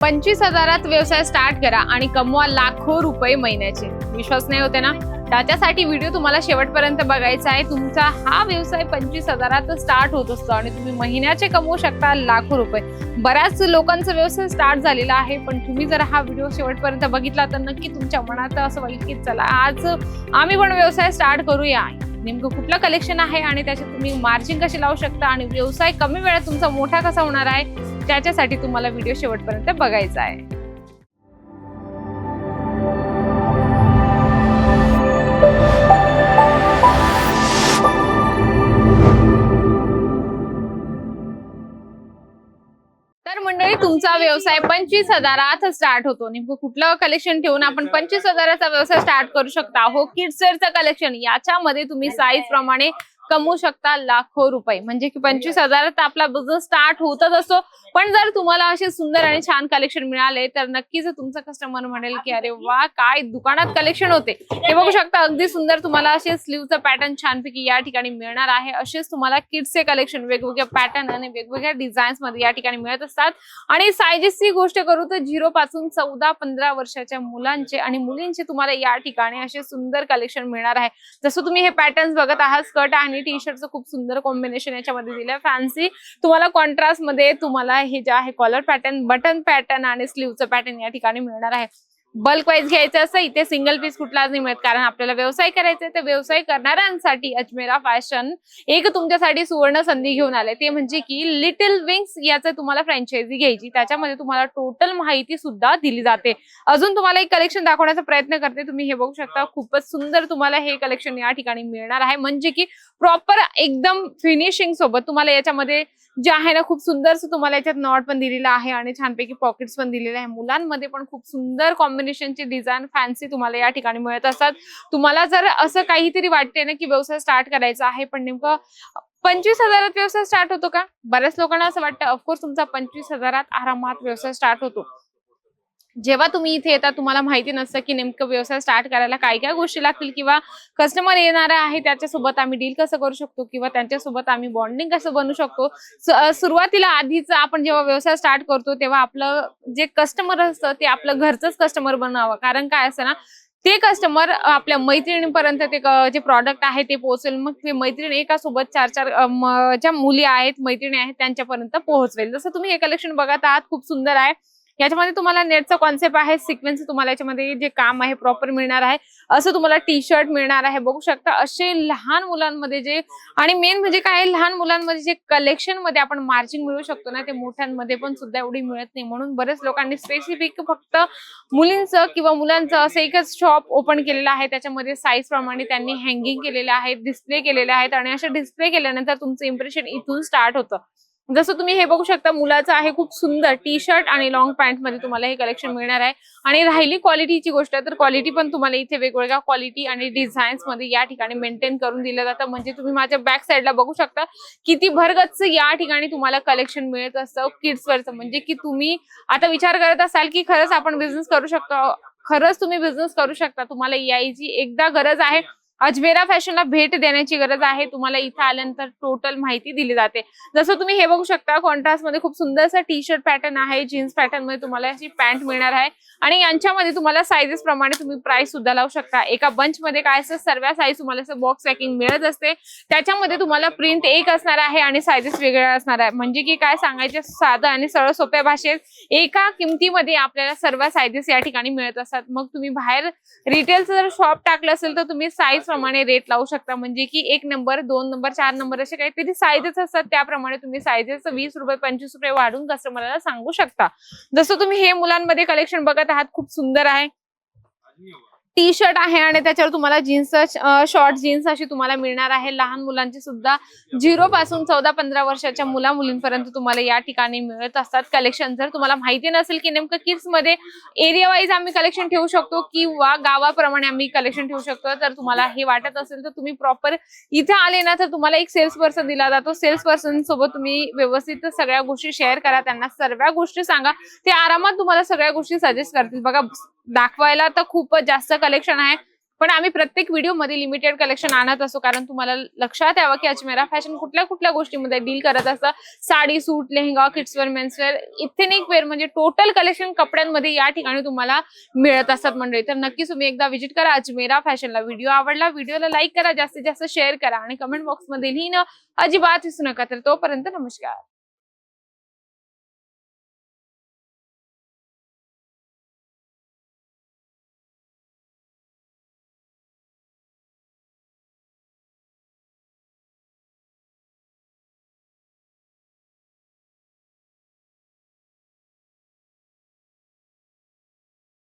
पंचवीस हजारात व्यवसाय स्टार्ट करा आणि कमवा लाखो रुपये महिन्याचे. विश्वास नाही होते ना? त्याच्यासाठी व्हिडिओ तुम्हाला शेवटपर्यंत बघायचा आहे. तुमचा हा व्यवसाय पंचवीस हजारात स्टार्ट होत असतो आणि तुम्ही महिन्याचे कमवू शकता लाखो रुपये. बऱ्याच लोकांचा व्यवसाय स्टार्ट झालेला आहे पण तुम्ही जर हा व्हिडिओ शेवटपर्यंत बघितला तर नक्की तुमच्या मनात असं होईल की चला आज आम्ही पण व्यवसाय स्टार्ट करूया. नेमकं कुठलं कलेक्शन आहे आणि त्याच्यात तुम्ही मार्जिन कशी लावू शकता आणि व्यवसाय कमी वेळात तुमचा मोठा कसा होणार आहे? त्याच्यासाठी तुम्हाला व्हिडिओ शेवटपर्यंत बघायचा आहे. तर मंडळी तुमचा व्यवसाय पंचवीस हजारात स्टार्ट होतो. नेमकं कुठलं कलेक्शन ठेवून आपण पंचवीस हजाराचा व्यवसाय स्टार्ट करू शकता? हो किड्सवेअरचं कलेक्शन याच्यामध्ये तुम्ही साईज प्रमाणे कमवू शकता लाखो रुपये. म्हणजे की पंचवीस हजारात आपला बिझनेस स्टार्ट होतच असतो पण जर तुम्हाला असे सुंदर आणि छान कलेक्शन मिळाले तर नक्कीच तुमचं कस्टमर म्हणेल की अरे वा काय दुकानात कलेक्शन होते. हे बघू शकता अगदी सुंदर तुम्हाला असे स्लीवचं पॅटर्न छानपैकी या ठिकाणी मिळणार आहे. असेच तुम्हाला किड्सचे कलेक्शन वेगवेगळ्या पॅटर्न आणि वेगवेगळ्या डिझाईन्समध्ये या ठिकाणी मिळत असतात. आणि सायझेसची गोष्ट करू तर झिरो पासून चौदा पंधरा वर्षाच्या मुलांचे आणि मुलींचे तुम्हाला या ठिकाणी असे सुंदर कलेक्शन मिळणार आहे. जसं तुम्ही हे पॅटर्न बघत आहात स्कर्ट आणि टी शर्टचं खूप सुंदर कॉम्बिनेशन याच्यामध्ये दिलंय. फॅन्सी तुम्हाला कॉन्ट्रास्टमध्ये तुम्हाला हे जे आहे कॉलर पॅटर्न बटन पॅटर्न आणि स्लीवचं पॅटर्न या ठिकाणी मिळणार आहे. बल्क वाईज घ्यायचं असं इथे सिंगल पीस कुठलाच नाही मिळत कारण आपल्याला व्यवसाय करायचा आहे तर व्यवसाय करणाऱ्यांसाठी अजमेरा फॅशन एक तुमच्यासाठी सुवर्ण संधी घेऊन आले. ते म्हणजे की लिटिल विंग्स याचं तुम्हाला फ्रँचायझी घ्यायची. त्याच्यामध्ये तुम्हाला टोटल माहिती सुद्धा दिली जाते. अजून तुम्हाला एक कलेक्शन दाखवण्याचा प्रयत्न करते. तुम्ही हे बघू शकता. खूपच सुंदर तुम्हाला हे कलेक्शन या ठिकाणी मिळणार आहे. म्हणजे की प्रॉपर एकदम फिनिशिंग सोबत तुम्हाला याच्यामध्ये जे आहे ना खूप सुंदर तुम्हाला याच्यात नॉट पण दिलेला आहे आणि छानपैकी पॉकेट्स पण दिलेले आहे. मुलांमध्ये पण खूप सुंदर कॉम्बिनेशनची डिझाईन फॅन्सी तुम्हाला या ठिकाणी मिळत असतात. तुम्हाला जर असं काहीतरी वाटते ना की व्यवसाय स्टार्ट करायचा आहे पण नेमकं पंचवीस हजारात व्यवसाय स्टार्ट होतो का? बऱ्याच लोकांना असं वाटतं ऑफकोर्स तुमचा पंचवीस हजारात आरामात व्यवसाय स्टार्ट होतो. जेव्हा तुम्ही इथे येता तुम्हाला माहिती नसतं की नेमकं व्यवसाय स्टार्ट करायला काय काय गोष्टी लागतील किंवा कस्टमर येणार आहे त्याच्यासोबत आम्ही डील कसं करू शकतो किंवा त्यांच्यासोबत आम्ही बॉन्डिंग कसं बनवू शकतो. सुरुवातीला आधीच आपण जेव्हा व्यवसाय स्टार्ट करतो तेव्हा आपलं जे कस्टमर असतं ते आपलं घरचंच कस्टमर बनावं. कारण काय असतं ना ते कस्टमर आपल्या मैत्रिणीपर्यंत ते जे प्रॉडक्ट आहे ते पोहोचेल. मग ते मैत्रीण एका सोबत चार चार ज्या मुली आहेत मैत्रिणी आहेत त्यांच्यापर्यंत पोहोचवेल. जसं तुम्ही हे कलेक्शन बघत आहात खूप सुंदर आहे. याच्यामध्ये तुम्हाला नेटचा कॉन्सेप्ट आहे सिक्वेन्स तुम्हाला याच्यामध्ये जे काम आहे प्रॉपर मिळणार आहे असं तुम्हाला टी शर्ट मिळणार आहे. बघू शकता असे लहान मुलांमध्ये जे आणि मेन म्हणजे काय लहान मुलांमध्ये जे कलेक्शनमध्ये आपण मार्जिन मिळू शकतो ना ते मोठ्यांमध्ये पण सुद्धा एवढी मिळत नाही. म्हणून बरेच लोकांनी स्पेसिफिक फक्त मुलींचं किंवा मुलांचं असं एकच शॉप ओपन केलेलं आहे. त्याच्यामध्ये साईज प्रमाणे त्यांनी हँगिंग केलेले आहेत डिस्प्ले केलेले आहेत आणि असे डिस्प्ले केल्यानंतर तुमचं इम्प्रेशन इथून स्टार्ट होतं. जसं तुम्ही हे बघू शकता मुलाचं आहे खूप सुंदर टी शर्ट आणि लॉंग पॅन्टमध्ये तुम्हाला हे कलेक्शन मिळणार आहे. आणि राहिली क्वालिटीची गोष्ट तर क्वालिटी पण तुम्हाला इथे वेगवेगळ्या क्वालिटी आणि डिझाईन्समध्ये या ठिकाणी मेंटेन करून दिलं जातं. म्हणजे तुम्ही माझ्या बॅक साईडला बघू शकता किती भरगच्च या ठिकाणी तुम्हाला कलेक्शन मिळत असतं किड्सवरचं म्हणजे की तुम्ही आता विचार करत असाल की खरंच आपण बिझनेस करू शकतो खरंच तुम्ही बिझनेस करू शकता. तुम्हाला यायची एकदा गरज आहे अजमेरा फॅशनला भेट देण्याची गरज आहे. तुम्हाला इथं आल्यानंतर टोटल माहिती दिली जाते. जसं तुम्ही हे बघू शकता कॉन्ट्रास्टमध्ये खूप सुंदरसा टी शर्ट पॅटर्न आहे. जीन्स पॅटर्नमध्ये तुम्हाला अशी पॅन्ट मिळणार आहे. आणि यांच्यामध्ये तुम्हाला साईजेस प्रमाणे तुम्ही प्राइस सुद्धा लावू शकता. एका बंच मध्ये काय असतं सर्व साईज तुम्हाला असं बॉक्स पॅकिंग मिळत असते. त्याच्यामध्ये तुम्हाला प्रिंट एक असणार आहे आणि साईजेस वेगळ्या असणार आहे. म्हणजे की काय सांगायचे साधं आणि सरळ सोप्या भाषेत एका किमतीमध्ये आपल्याला सर्व सायजेस या ठिकाणी मिळत असतात. मग तुम्ही बाहेर रिटेलचं जर शॉप टाकलं असेल तर तुम्ही साईज प्रमाणे रेट लावू शकता. म्हणजे की एक नंबर दोन नंबर चार नंबर असे काहीतरी साईजेस असतात. त्याप्रमाणे तुम्ही साईजेस वीस रुपये पंचवीस रुपये वाढून कस्टमरला सांगू शकता. जसं तुम्ही हे मुलांमध्ये कलेक्शन बघत आहात खूप सुंदर आहे. टी शर्ट आहे आणि त्याच्यावर तुम्हाला जीन्स शॉर्ट जीन्स अशी तुम्हाला मिळणार आहे. लहान मुलांची सुद्धा झिरो पासून चौदा पंधरा वर्षाच्या मुला मुलींपर्यंत तुम्हाला या ठिकाणी मिळत असतात. कलेक्शन जर तुम्हाला माहिती नसेल की नेमकं किड्समध्ये एरिया वाईज आम्ही कलेक्शन ठेवू शकतो किंवा गावाप्रमाणे आम्ही कलेक्शन ठेवू शकतो. तर तुम्हाला हे वाटत असेल तर तुम्ही प्रॉपर इथे आले ना तर तुम्हाला एक सेल्स पर्सन दिला जातो. सेल्स पर्सन सोबत तुम्ही व्यवस्थित सगळ्या गोष्टी शेअर करा. त्यांना सर्व गोष्टी सांगा. ते आरामात तुम्हाला सगळ्या गोष्टी सजेस्ट करतील. बघा दाखवायला तर खूपच जास्त कलेक्शन आहे. पण आम्ही प्रत्येक व्हिडिओमध्ये लिमिटेड कलेक्शन आणत असतो कारण तुम्हाला लक्षात यावं की अजमेरा फॅशन कुठल्या कुठल्या गोष्टीमध्ये डील करत असतं. Sari suit lehenga kidswear menswear ethnic wear म्हणजे टोटल कलेक्शन कपड्यांमध्ये या ठिकाणी तुम्हाला मिळत असतात मंडळी. तर नक्कीच तुम्ही एकदा व्हिजिट करा अजमेरा फॅशनला व्हिडिओ आवडला व्हिडिओला लाईक करा जास्तीत जास्त शेअर करा आणि कमेंट बॉक्समध्ये लिहिणं अजिबात विसरू नका. तर तोपर्यंत नमस्कार.